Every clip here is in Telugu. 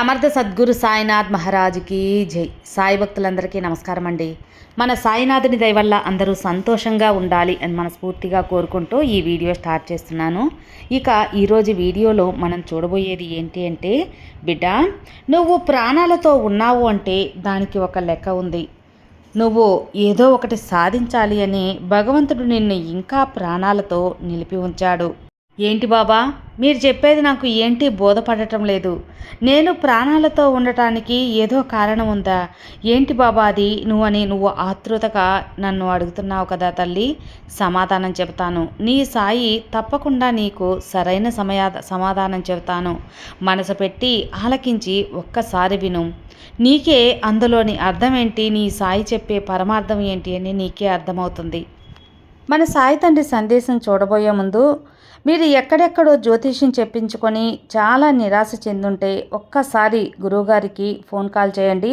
సమర్థ సద్గురు సాయినాథ్ మహారాజుకి జై. సాయి భక్తులందరికీ నమస్కారం అండి. మన సాయినాథుని దయ వల్ల అందరూ సంతోషంగా ఉండాలి అని మనస్ఫూర్తిగా కోరుకుంటూ ఈ వీడియో స్టార్ట్ చేస్తున్నాను. ఇక ఈరోజు వీడియోలో మనం చూడబోయేది ఏంటి అంటే బిడ్డ నువ్వు ప్రాణాలతో ఉన్నావు అంటే దానికి ఒక లెక్క ఉంది. నువ్వు ఏదో ఒకటి సాధించాలి అని భగవంతుడు నిన్ను ఇంకా ప్రాణాలతో నిలిపి ఉంచాడు. ఏంటి బాబా? మీరు చెప్పేది నాకు ఏంటి బోధపడటం లేదు. నేను ప్రాణాలతో ఉండటానికి ఏదో కారణం ఉందా? ఏంటి బాబా అది? నువ్వని నువ్వు ఆతృతగా నన్ను అడుగుతున్నావు కదా తల్లి. సమాధానం చెబుతాను. నీ సాయి తప్పకుండా నీకు సరైన సమయా సమాధానం చెబుతాను. మనసు పెట్టి ఆలకించి ఒక్కసారి విను. నీకే అందులోని అర్థం ఏంటి నీ సాయి చెప్పే పరమార్థం ఏంటి అని నీకే అర్థమవుతుంది. మన సాయి తండ్రి సందేశం చూడబోయే ముందు మీరు ఎక్కడెక్కడో జ్యోతిష్యం చెప్పించుకొని చాలా నిరాశ చెందుంటే ఒక్కసారి గురువుగారికి ఫోన్ కాల్ చేయండి.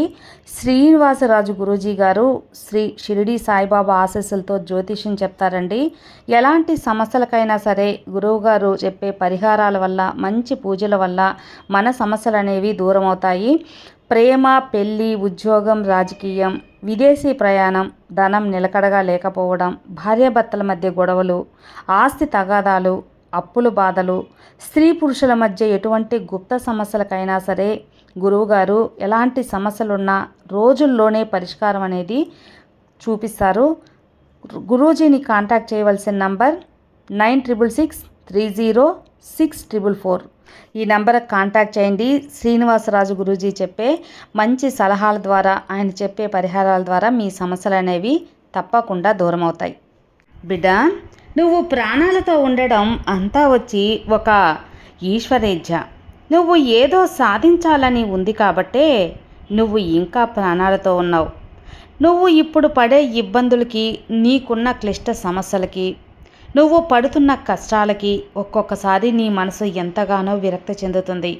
శ్రీనివాసరాజు గురూజీ గారు శ్రీ షిరిడి సాయిబాబా ఆశస్సులతో జ్యోతిష్యం చెప్తారండి. ఎలాంటి సమస్యలకైనా సరే గురువుగారు చెప్పే పరిహారాల వల్ల మంచి పూజల వల్ల మన సమస్యలు అనేవి దూరం అవుతాయి ప్రేమ పెళ్ళి ఉద్యోగం రాజకీయం విదేశీ ప్రయాణం ధనం నిలకడగా లేకపోవడం భార్యాభర్తల మధ్య గొడవలు ఆస్తి తగాదాలు అప్పుల బాధలు స్త్రీ పురుషుల మధ్య ఎటువంటి గుప్త సమస్యలకైనా సరే గురువుగారు ఎలాంటి సమస్యలున్నా రోజుల్లోనే పరిష్కారం అనేది చూపిస్తారు. గురూజీని కాంటాక్ట్ చేయవలసిన number nine triple six three zero six triple four. ఈ నెంబర్ కాంటాక్ట్ చేయండి. శ్రీనివాసరాజు గురూజీ చెప్పే మంచి సలహాల ద్వారా ఆయన చెప్పే పరిహారాల ద్వారా మీ సమస్యలు అనేవి తప్పకుండా దూరం అవుతాయి బిడ్డ నువ్వు ప్రాణాలతో ఉండడం అంతా వచ్చి ఒక ఈశ్వరేజ్య నువ్వు ఏదో సాధించాలని ఉంది కాబట్టే నువ్వు ఇంకా ప్రాణాలతో ఉన్నావు. నువ్వు ఇప్పుడు పడే ఇబ్బందులకి నీకున్న క్లిష్ట సమస్యలకి నువ్వు పడుతున్న కష్టాలకి ఒక్కొక్కసారి నీ మనసు ఎంతగానో విరక్తి చెందుతుంది.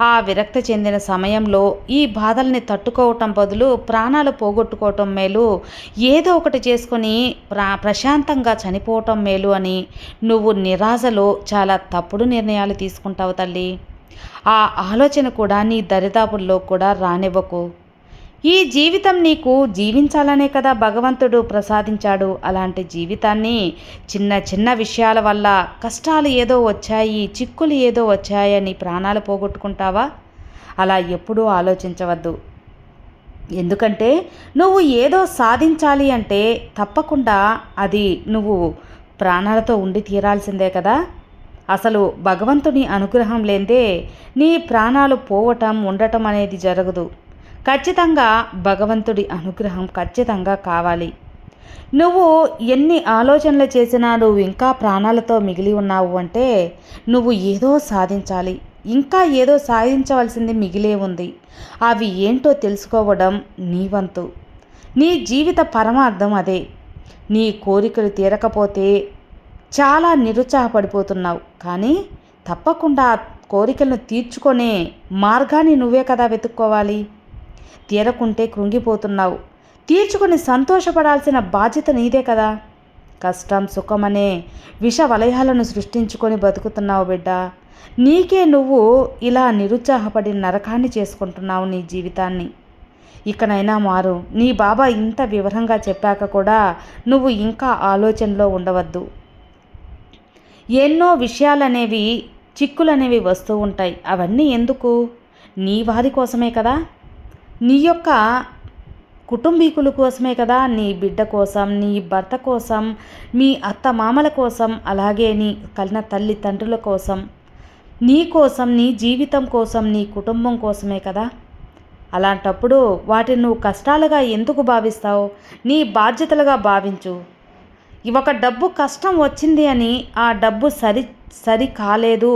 ఆ విరక్తి చెందిన సమయంలో ఈ బాధల్ని తట్టుకోవటం బదులు ప్రాణాలు పోగొట్టుకోవటం మేలు ఏదో ఒకటి చేసుకొని ప్రా ప్రశాంతంగా చనిపోవటం మేలు అని నువ్వు నిరాశలో చాలా తప్పుడు నిర్ణయాలు తీసుకుంటావు తల్లి. ఆ ఆలోచన కూడా నీ దరిదాపుల్లో కూడా రానివ్వకు. ఈ జీవితం నీకు జీవించాలనే కదా భగవంతుడు ప్రసాదించాడు. అలాంటి జీవితాన్ని చిన్న చిన్న విషయాల వల్ల కష్టాలు ఏదో వచ్చాయి చిక్కులు ఏదో వచ్చాయని ప్రాణాలు పోగొట్టుకుంటావా? అలా ఎప్పుడూ ఆలోచించవద్దు. ఎందుకంటే నువ్వు ఏదో సాధించాలి అంటే తప్పకుండా అది నువ్వు ప్రాణాలతో ఉండి తీరాల్సిందే కదా. అసలు భగవంతుని అనుగ్రహం లేదే నీ ప్రాణాలు పోవటం ఉండటం అనేది జరగదు. ఖచ్చితంగా భగవంతుడి అనుగ్రహం ఖచ్చితంగా కావాలి. నువ్వు ఎన్ని ఆలోచనలు చేసినా నువ్వు ఇంకా ప్రాణాలతో మిగిలి ఉన్నావు అంటే నువ్వు ఏదో సాధించాలి. ఇంకా ఏదో సాధించవలసింది మిగిలే ఉంది. అవి ఏంటో తెలుసుకోవడం నీ వంతు. నీ జీవిత పరమార్థం అదే. నీ కోరికలు తీరకపోతే చాలా నిరుత్సాహపడిపోతున్నావు. కానీ తప్పకుండా కోరికలను తీర్చుకునే మార్గాన్ని నువ్వే కదా వెతుక్కోవాలి. తీరకుంటే కృంగిపోతున్నావు. తీర్చుకుని సంతోషపడాల్సిన బాధ్యత నీదే కదా. కష్టం సుఖమనే విష వలయాలను సృష్టించుకొని బతుకుతున్నావు బిడ్డ. నీకే నువ్వు ఇలా నిరుత్సాహపడి నరకాన్ని చేసుకుంటున్నావు నీ జీవితాన్ని. ఇకనైనా మారు. నీ బాబా ఇంత వివరంగా చెప్పాక కూడా నువ్వు ఇంకా ఆలోచనలో ఉండవద్దు. ఎన్నో విషయాలనేవి చిక్కులనేవి వస్తూ ఉంటాయి. అవన్నీ ఎందుకు? నీ వారి కోసమే కదా. నీ యొక్క కుటుంబీకుల కోసమే కదా నీ బిడ్డ కోసం నీ భర్త కోసం మీ అత్త మామల కోసం అలాగే నీ కలిన తల్లి తండ్రుల కోసం నీ కోసం నీ జీవితం కోసం నీ కుటుంబం కోసమే కదా. అలాంటప్పుడు వాటిని నువ్వు కష్టాలుగా ఎందుకు భావిస్తావు? నీ బాధ్యతలుగా భావించు. ఒక డబ్బు కష్టం వచ్చింది అని ఆ డబ్బు సరి సరి కాలేదు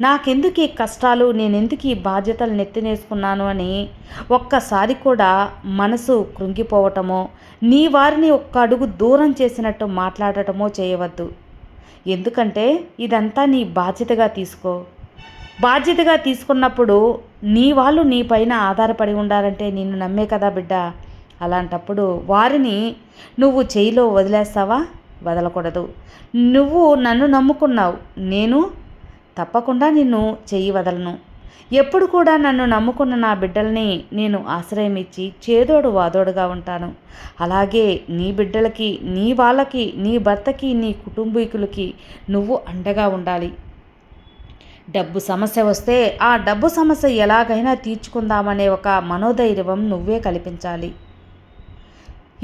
నాకెందుకు ఈ కష్టాలు? నేను ఎందుకు ఈ బాధ్యతలు నెత్తినేసుకున్నాను అని ఒక్కసారి కూడా మనసు కృంగిపోవటమో నీ వారిని ఒక్క అడుగు దూరం చేసినట్టు మాట్లాడటమో చేయవద్దు. ఎందుకంటే ఇదంతా నీ బాధ్యతగా తీసుకో. బాధ్యతగా తీసుకున్నప్పుడు నీ వాళ్ళు నీ పైన ఆధారపడి ఉండాలంటే నిన్ను నమ్మే కదా బిడ్డ. అలాంటప్పుడు వారిని నువ్వు చేయిలో వదిలేస్తావా? వదలకూడదు. నువ్వు నన్ను నమ్ముకున్నావు. నేను తప్పకుండా నిన్ను చెయ్యి వదలను. ఎప్పుడు కూడా నన్ను నమ్ముకున్న నా బిడ్డల్ని నేను ఆశ్రయం ఇచ్చి చేదోడు వాదోడుగా ఉంటాను. అలాగే నీ బిడ్డలకి నీ వాళ్ళకి నీ భర్తకి నీ కుటుంబీకులకి నువ్వు అండగా ఉండాలి. డబ్బు సమస్య వస్తే ఆ డబ్బు సమస్య ఎలాగైనా తీర్చుకుందామనే ఒక మనోధైర్యం నువ్వే కల్పించాలి.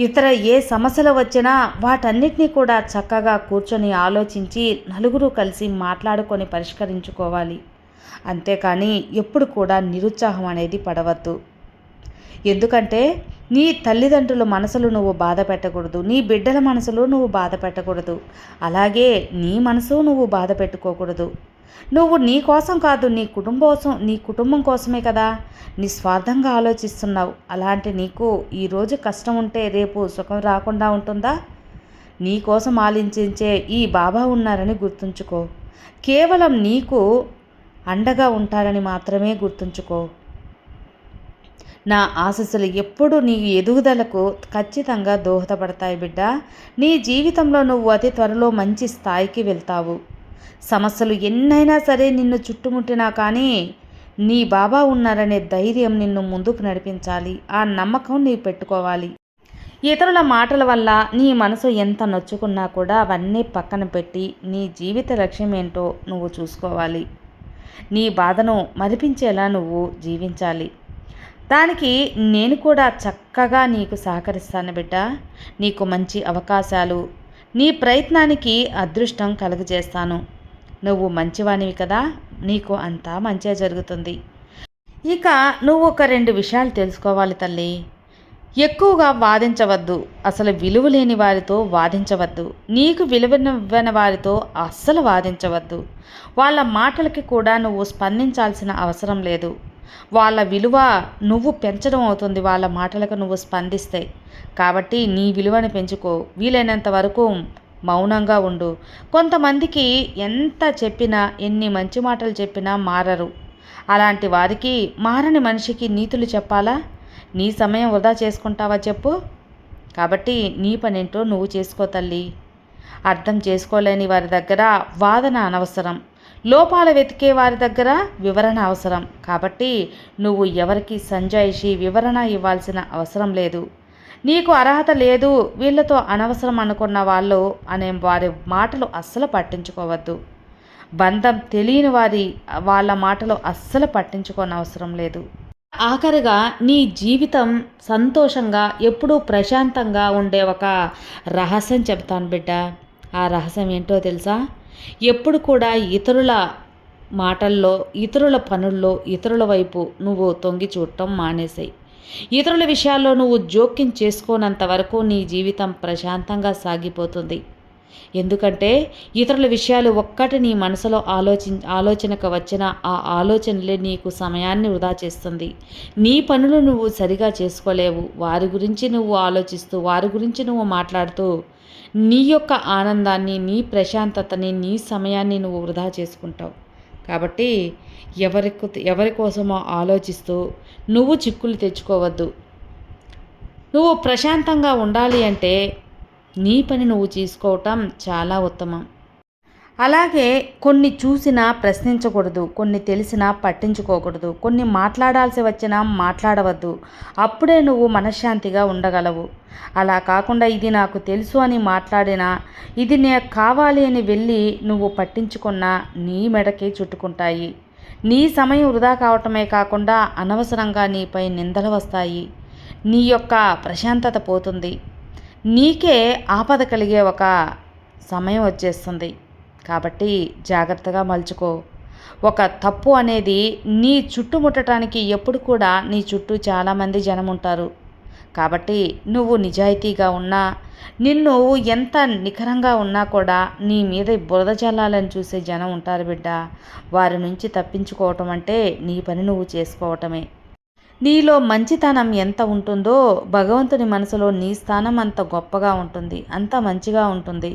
ఇతర ఏ సమస్యలు వచ్చినా వాటన్నిటినీ కూడా చక్కగా కూర్చొని ఆలోచించి నలుగురు కలిసి మాట్లాడుకొని పరిష్కరించుకోవాలి. అంతేకాని ఎప్పుడు కూడా నిరుత్సాహం అనేది పడవద్దు. ఎందుకంటే నీ తల్లిదండ్రుల మనసులు నువ్వు బాధ పెట్టకూడదు నీ బిడ్డల మనసులు నువ్వు బాధ పెట్టకూడదు. అలాగే నీ మనసు నువ్వు బాధ పెట్టుకోకూడదు. నువ్వు నీ కోసం కాదు నీ కుటుంబం కోసం నీ కుటుంబం కోసమే కదా. నిస్వార్థంగా ఆలోచిస్తున్నావు. అలాంటి నీకు ఈరోజు కష్టం ఉంటే రేపు సుఖం రాకుండా ఉంటుందా? నీ కోసం ఆలోచించే ఈ బాబా ఉన్నారని గుర్తుంచుకో. కేవలం నీకు అండగా ఉంటారని మాత్రమే గుర్తుంచుకో. నా ఆశస్సులు ఎప్పుడు నీ ఎదుగుదలకు ఖచ్చితంగా దోహదపడతాయి బిడ్డ. నీ జీవితంలో నువ్వు అతి త్వరలో మంచి స్థాయికి వెళ్తావు. సమస్యలు ఎన్నైనా సరే నిన్ను చుట్టుముట్టినా కానీ నీ బాబా ఉన్నారనే ధైర్యం నిన్ను ముందుకు నడిపించాలి. ఆ నమ్మకం నీ పెట్టుకోవాలి. ఇతరుల మాటల వల్ల నీ మనసు ఎంత నొచ్చుకున్నా కూడా అవన్నీ పక్కన పెట్టి నీ జీవిత లక్ష్యం ఏంటో నువ్వు చూసుకోవాలి. నీ బాధను మరిపించేలా నువ్వు జీవించాలి. దానికి నేను కూడా చక్కగా నీకు సహకరిస్తాను బిడ్డ. నీకు మంచి అవకాశాలు నీ ప్రయత్నానికి అదృష్టం కలుగజేస్తాను. నువ్వు మంచివానివి కదా నీకు అంతా మంచిగా జరుగుతుంది. ఇక నువ్వు ఒక రెండు విషయాలు తెలుసుకోవాలి తల్లి. ఎక్కువగా వాదించవద్దు అసలు విలువ లేని వారితో వాదించవద్దు నీకు విలువనివ్వని వారితో అస్సలు వాదించవద్దు. వాళ్ళ మాటలకి కూడా నువ్వు స్పందించాల్సిన అవసరం లేదు. వాళ్ళ విలువ నువ్వు పెంచడం అవుతుంది వాళ్ళ మాటలకు నువ్వు స్పందిస్తే. కాబట్టి నీ విలువను పెంచుకో. వీలైనంత వరకు మౌనంగా ఉండు. కొంతమందికి ఎంత చెప్పినా ఎన్ని మంచి మాటలు చెప్పినా మారరు. అలాంటి వారికి మారని మనిషికి నీతులు చెప్పాలా? నీ సమయం వృధా చేసుకుంటావా చెప్పు? కాబట్టి నీ పనేంటో నువ్వు చేసుకో తల్లి. అర్థం చేసుకోలేని వారి దగ్గర వాదన అనవసరం. లోపాలు వెతికే వారి దగ్గర వివరణ అవసరం. కాబట్టి నువ్వు ఎవరికి సంజాయిషి వివరణ ఇవ్వాల్సిన అవసరం లేదు. నీకు అర్హత లేదు వీళ్ళతో అనవసరం అనుకున్న వాళ్ళు అనే వారి మాటలు అస్సలు పట్టించుకోవద్దు. బంధం తెలియని వారి వాళ్ళ మాటలు అస్సలు పట్టించుకోనవసరం లేదు. ఆఖరిగా నీ జీవితం సంతోషంగా ఎప్పుడూ ప్రశాంతంగా ఉండే ఒక రహస్యం చెప్తాను బిడ్డ. ఆ రహస్యం ఏంటో తెలుసా? ఎప్పుడు కూడా ఇతరుల మాటల్లో ఇతరుల పనుల్లో ఇతరుల వైపు నువ్వు తొంగి చూడటం మానేసాయి. ఇతరుల విషయాల్లో నువ్వు జోక్యం చేసుకోనంత వరకు నీ జీవితం ప్రశాంతంగా సాగిపోతుంది. ఎందుకంటే ఇతరుల విషయాలు ఒక్కటి నీ మనసులో ఆలోచి ఆలోచనకు వచ్చిన ఆ ఆలోచనలే నీకు సమయాన్ని వృధా చేస్తుంది. నీ పనులు నువ్వు సరిగా చేసుకోలేవు. వారి గురించి నువ్వు ఆలోచిస్తూ వారి గురించి నువ్వు మాట్లాడుతూ నీ యొక్క ఆనందాన్ని నీ ప్రశాంతతని నీ సమయాన్ని నువ్వు వృధా చేసుకుంటావు. కాబట్టి ఎవరి ఎవరి కోసమో ఆలోచిస్తూ నువ్వు చిక్కులు తెచ్చుకోవద్దు. నువ్వు ప్రశాంతంగా ఉండాలి అంటే నీ పని నువ్వు చేసుకోవటం చాలా ఉత్తమం. అలాగే కొన్ని చూసినా ప్రశ్నించకూడదు కొన్ని తెలిసినా పట్టించుకోకూడదు కొన్ని మాట్లాడాల్సి వచ్చినా మాట్లాడవద్దు. అప్పుడే నువ్వు మనశ్శాంతిగా ఉండగలవు. అలా కాకుండా ఇది నాకు తెలుసు అని మాట్లాడినా ఇది నే కావాలి అని వెళ్ళి నువ్వు పట్టించుకున్నా నీ మెడకి చుట్టుకుంటాయి. నీ సమయం వృధా కావటమే కాకుండా అనవసరంగా నీపై నిందలు వస్తాయి. నీ యొక్క ప్రశాంతత పోతుంది. నీకే ఆపద కలిగే ఒక సమయం వచ్చేస్తుంది. కాబట్టి జాగ్రత్తగా మలుచుకో. ఒక తప్పు అనేది నీ చుట్టుముట్టడానికి ఎప్పుడు కూడా నీ చుట్టూ చాలామంది జనం ఉంటారు. కాబట్టి నువ్వు నిజాయితీగా ఉన్నా నిన్ను ఎంత నిఖరంగా ఉన్నా కూడా నీ మీద బురద చల్లాలని చూసే జనం ఉంటారు బిడ్డ. వారి నుంచి తప్పించుకోవటం అంటే నీ పని నువ్వు చేసుకోవటమే. నీలో మంచితనం ఎంత ఉంటుందో భగవంతుని మనసులో నీ స్థానం అంత గొప్పగా ఉంటుంది అంత మంచిగా ఉంటుంది.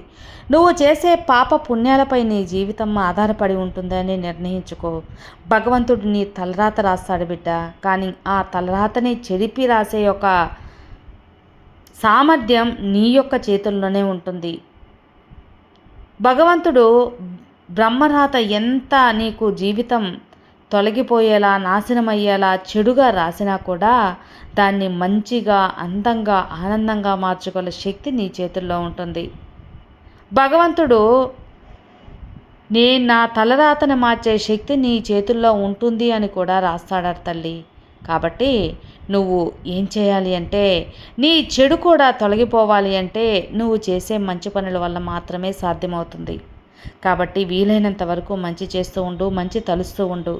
నువ్వు చేసే పాప పుణ్యాలపై నీ జీవితం ఆధారపడి ఉంటుందని నిర్ణయించుకో. భగవంతుడు నీ తలరాత రాస్తాడు బిడ్డ. కానీ ఆ తలరాతని చెడిపి రాసే ఒక సామర్థ్యం నీ యొక్క చేతుల్లోనే ఉంటుంది. భగవంతుడు బ్రహ్మరాత ఎంత నీకు జీవితం తొలగిపోయేలా నాశనమయ్యేలా చెడుగా రాసినా కూడా దాన్ని మంచిగా అందంగా ఆనందంగా మార్చుకోగల శక్తి నీ చేతుల్లో ఉంటుంది. భగవంతుడు నేను నా తలరాతను మార్చే శక్తి నీ చేతుల్లో ఉంటుంది అని కూడా రాస్తాడారు తల్లి. కాబట్టి నువ్వు ఏం చేయాలి అంటే నీ చెడు కూడా తొలగిపోవాలి అంటే నువ్వు చేసే మంచి పనుల వల్ల మాత్రమే సాధ్యమవుతుంది. కాబట్టి వీలైనంత వరకు మంచి చేస్తూ ఉండు మంచి తలుస్తూ ఉండు.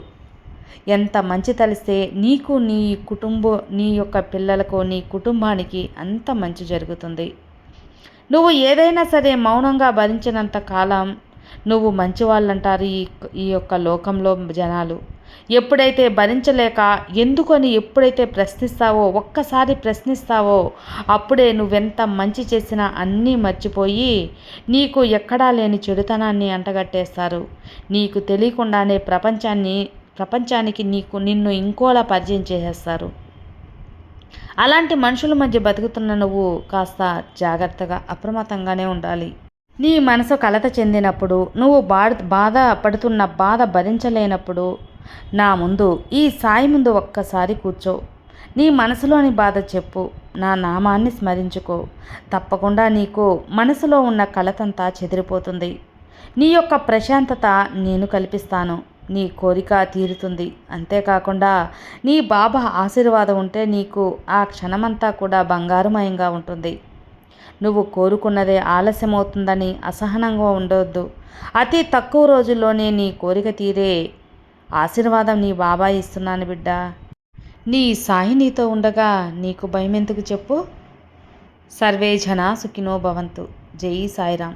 ఎంత మంచి తలిస్తే నీకు నీ కుటుంబం నీ యొక్క పిల్లలకు నీ కుటుంబానికి అంత మంచి జరుగుతుంది. నువ్వు ఏదైనా సరే మౌనంగా భరించినంత కాలం నువ్వు మంచి వాళ్ళంటారు ఈ ఈ యొక్క లోకంలో జనాలు. ఎప్పుడైతే భరించలేక ఎందుకని ఎప్పుడైతే ప్రశ్నిస్తావో ఒక్కసారి ప్రశ్నిస్తావో అప్పుడే నువ్వెంత మంచి చేసినా అన్నీ మర్చిపోయి నీకు ఎక్కడా లేని చెడుతనాన్ని అంటగట్టేస్తారు. నీకు తెలియకుండానే ప్రపంచాన్ని ప్రపంచానికి నీకు నిన్ను ఇంకోలా పరిచయం చేసేస్తారు. అలాంటి మనుషుల మధ్య బతుకుతున్న నువ్వు కాస్త జాగ్రత్తగా అప్రమత్తంగానే ఉండాలి. నీ మనసు కలత చెందినప్పుడు నువ్వు బాధ బాధ పడుతున్న బాధ భరించలేనప్పుడు నా ముందు ఈ సాయి ముందు ఒక్కసారి కూర్చో. నీ మనసులోని బాధ చెప్పు. నా నామాన్ని స్మరించుకో. తప్పకుండా నీకు మనసులో ఉన్న కలతంతా చెదిరిపోతుంది. నీ యొక్క ప్రశాంతత నేను కల్పిస్తాను. నీ కోరిక తీరుతుంది. అంతేకాకుండా నీ బాబా ఆశీర్వాదం ఉంటే నీకు ఆ క్షణమంతా కూడా బంగారుమయంగా ఉంటుంది. నువ్వు కోరుకున్నదే ఆలస్యమవుతుందని అసహనంగా ఉండొద్దు. అతి తక్కువ రోజుల్లోనే నీ కోరిక తీరే ఆశీర్వాదం నీ బాబాయ్ ఇస్తున్నాను బిడ్డ. నీ సాయి నీతో ఉండగా నీకు భయం ఎందుకు చెప్పు? సర్వే జనా సుఖినో భవంతు. జై సాయిరామ్.